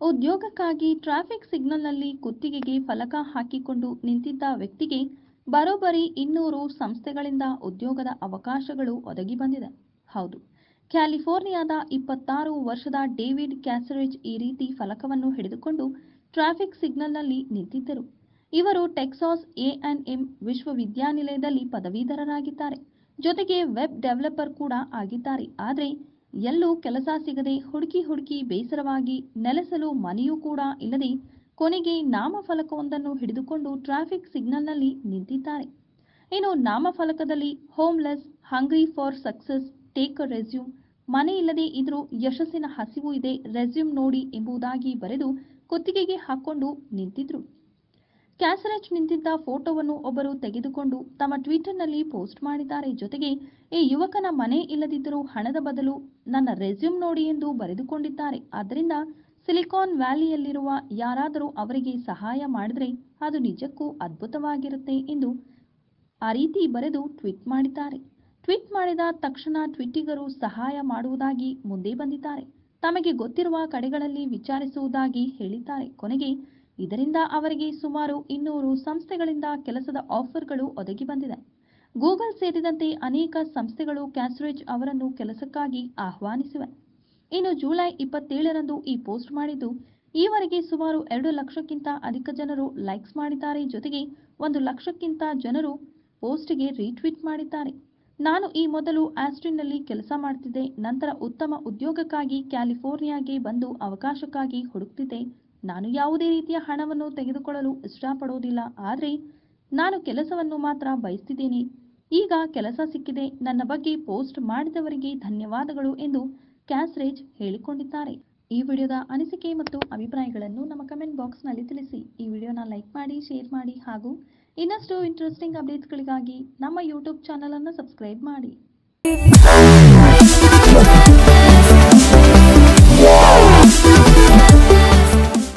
ಉದ್ಯೋಗಕ್ಕಾಗಿ ಟ್ರಾಫಿಕ್ ಸಿಗ್ನಲ್ನಲ್ಲಿ ಕುತ್ತಿಗೆಗೆ ಫಲಕ ಹಾಕಿಕೊಂಡು ನಿಂತಿದ್ದ ವ್ಯಕ್ತಿಗೆ ಬರೋಬ್ಬರಿ ಇನ್ನೂರು ಸಂಸ್ಥೆಗಳಿಂದ ಉದ್ಯೋಗದ ಅವಕಾಶಗಳು ಒದಗಿ ಬಂದಿದೆ. ಹೌದು, ಕ್ಯಾಲಿಫೋರ್ನಿಯಾದ ಇಪ್ಪತ್ತಾರು ವರ್ಷದ ಡೇವಿಡ್ ಕ್ಯಾಸರೇಜ್ ಈ ರೀತಿ ಫಲಕವನ್ನು ಹಿಡಿದುಕೊಂಡು ಟ್ರಾಫಿಕ್ ಸಿಗ್ನಲ್ನಲ್ಲಿ ನಿಂತಿದ್ದರು. ಇವರು ಟೆಕ್ಸಾಸ್ ಎಎನ್ಎಂ ವಿಶ್ವವಿದ್ಯಾನಿಲಯದಲ್ಲಿ ಪದವೀಧರರಾಗಿದ್ದಾರೆ. ಜೊತೆಗೆ ವೆಬ್ ಡೆವಲಪರ್ ಕೂಡ ಆಗಿದ್ದಾರೆ. ಆದರೆ ಎಲ್ಲೂ ಕೆಲಸ ಸಿಗದೆ ಹುಡುಕಿ ಹುಡುಕಿ ಬೇಸರವಾಗಿ ನೆಲೆಸಲು ಮನೆಯೂ ಕೂಡ ಇಲ್ಲದೆ ಕೊನೆಗೆ ನಾಮಫಲಕವೊಂದನ್ನು ಹಿಡಿದುಕೊಂಡು ಟ್ರಾಫಿಕ್ ಸಿಗ್ನಲ್ನಲ್ಲಿ ನಿಂತಿದ್ದಾರೆ. ಇನ್ನು ನಾಮಫಲಕದಲ್ಲಿ homeless hungry for success take a resume ಮನೆ ಇಲ್ಲದೆ ಇದ್ರೂ ಯಶಸ್ಸಿನ ಹಸಿವು ಇದೆ ರೆಸ್ಯೂಮ್ ನೋಡಿ ಎಂಬುದಾಗಿ ಬರೆದು ಕುತ್ತಿಗೆಗೆ ಹಾಕೊಂಡು ನಿಂತಿದ್ರು. ಕ್ಯಾಸರಚ್ ನಿಂತಿದ್ದ ಫೋಟೋವನ್ನು ಒಬ್ಬರು ತೆಗೆದುಕೊಂಡು ತಮ್ಮ ಟ್ವಿಟರ್ನಲ್ಲಿ ಪೋಸ್ಟ್ ಮಾಡಿದ್ದಾರೆ. ಜೊತೆಗೆ, ಈ ಯುವಕನ ಮನೆ ಇಲ್ಲದಿದ್ದರೂ ಹಣದ ಬದಲು ನನ್ನ ರೆಸ್ಯೂಮ್ ನೋಡಿ ಎಂದು ಬರೆದುಕೊಂಡಿದ್ದಾರೆ. ಆದ್ದರಿಂದ ಸಿಲಿಕಾನ್ ವ್ಯಾಲಿಯಲ್ಲಿರುವ ಯಾರಾದರೂ ಅವರಿಗೆ ಸಹಾಯ ಮಾಡಿದರೆ ಅದು ನಿಜಕ್ಕೂ ಅದ್ಭುತವಾಗಿರುತ್ತೆ ಎಂದು ಆ ರೀತಿ ಬರೆದು ಟ್ವೀಟ್ ಮಾಡಿದ್ದಾರೆ. ಟ್ವೀಟ್ ಮಾಡಿದ ತಕ್ಷಣ ಟ್ವಿಟ್ಟಿಗರು ಸಹಾಯ ಮಾಡುವುದಾಗಿ ಮುಂದೆ ಬಂದಿದ್ದಾರೆ. ತಮಗೆ ಗೊತ್ತಿರುವ ಕಡೆಗಳಲ್ಲಿ ವಿಚಾರಿಸುವುದಾಗಿ ಹೇಳಿದ್ದಾರೆ. ಕೊನೆಗೆ ಇದರಿಂದ ಅವರಿಗೆ ಸುಮಾರು ಇನ್ನೂರು ಸಂಸ್ಥೆಗಳಿಂದ ಕೆಲಸದ ಆಫರ್ಗಳು ಒದಗಿ ಬಂದಿದೆ. ಗೂಗಲ್ ಸೇರಿದಂತೆ ಅನೇಕ ಸಂಸ್ಥೆಗಳು ಕ್ಯಾಸ್ರೇಜ್ ಅವರನ್ನು ಕೆಲಸಕ್ಕಾಗಿ ಆಹ್ವಾನಿಸಿವೆ. ಇನ್ನು ಜುಲೈ ಇಪ್ಪತ್ತೇಳರಂದು ಈ ಪೋಸ್ಟ್ ಮಾಡಿದ್ದು, ಈವರೆಗೆ ಸುಮಾರು ಎರಡು ಲಕ್ಷಕ್ಕಿಂತ ಅಧಿಕ ಜನರು ಲೈಕ್ಸ್ ಮಾಡಿದ್ದಾರೆ ಜೊತೆಗೆ ಒಂದು ಲಕ್ಷಕ್ಕಿಂತ ಜನರು ಪೋಸ್ಟ್ಗೆ ರೀಟ್ವೀಟ್ ಮಾಡಿದ್ದಾರೆ. ನಾನು ಈ ಮೊದಲು ಆಸ್ಟ್ರಿನ್ನಲ್ಲಿ ಕೆಲಸ ಮಾಡ್ತಿದ್ದೆ, ನಂತರ ಉತ್ತಮ ಉದ್ಯೋಗಕ್ಕಾಗಿ ಕ್ಯಾಲಿಫೋರ್ನಿಯಾಗೆ ಬಂದು ಅವಕಾಶಕ್ಕಾಗಿ ಹುಡುಕ್ತಿದ್ದೆ. ನಾನು ಯಾವುದೇ ರೀತಿಯ ಹಣವನ್ನು ತೆಗೆದುಕೊಳ್ಳಲು ಇಷ್ಟಪಡೋದಿಲ್ಲ ಆದರೆ ನಾನು ಕೆಲಸವನ್ನು ಮಾತ್ರ ಬಯಸ್ತಿದ್ದೇನೆ. ಈಗ ಕೆಲಸ ಸಿಕ್ಕಿದೆ. ನನ್ನ ಬಗ್ಗೆ ಪೋಸ್ಟ್ ಮಾಡಿದವರಿಗೆ ಧನ್ಯವಾದಗಳು ಎಂದು ಕ್ಯಾಸ್ರೇಜ್ ಹೇಳಿಕೊಂಡಿದ್ದಾರೆ. ಈ ವಿಡಿಯೋದ ಅನಿಸಿಕೆ ಮತ್ತು ಅಭಿಪ್ರಾಯಗಳನ್ನು ನಮ್ಮ ಕಮೆಂಟ್ ಬಾಕ್ಸ್ನಲ್ಲಿ ತಿಳಿಸಿ. ಈ ವಿಡಿಯೋನ ಲೈಕ್ ಮಾಡಿ, ಶೇರ್ ಮಾಡಿ ಹಾಗೂ ಇನ್ನಷ್ಟು ಇಂಟ್ರೆಸ್ಟಿಂಗ್ ಅಪ್ಡೇಟ್ಸ್ಗಳಿಗಾಗಿ ನಮ್ಮ ಯೂಟ್ಯೂಬ್ ಚಾನಲನ್ನು ಸಬ್ಸ್ಕ್ರೈಬ್ ಮಾಡಿ.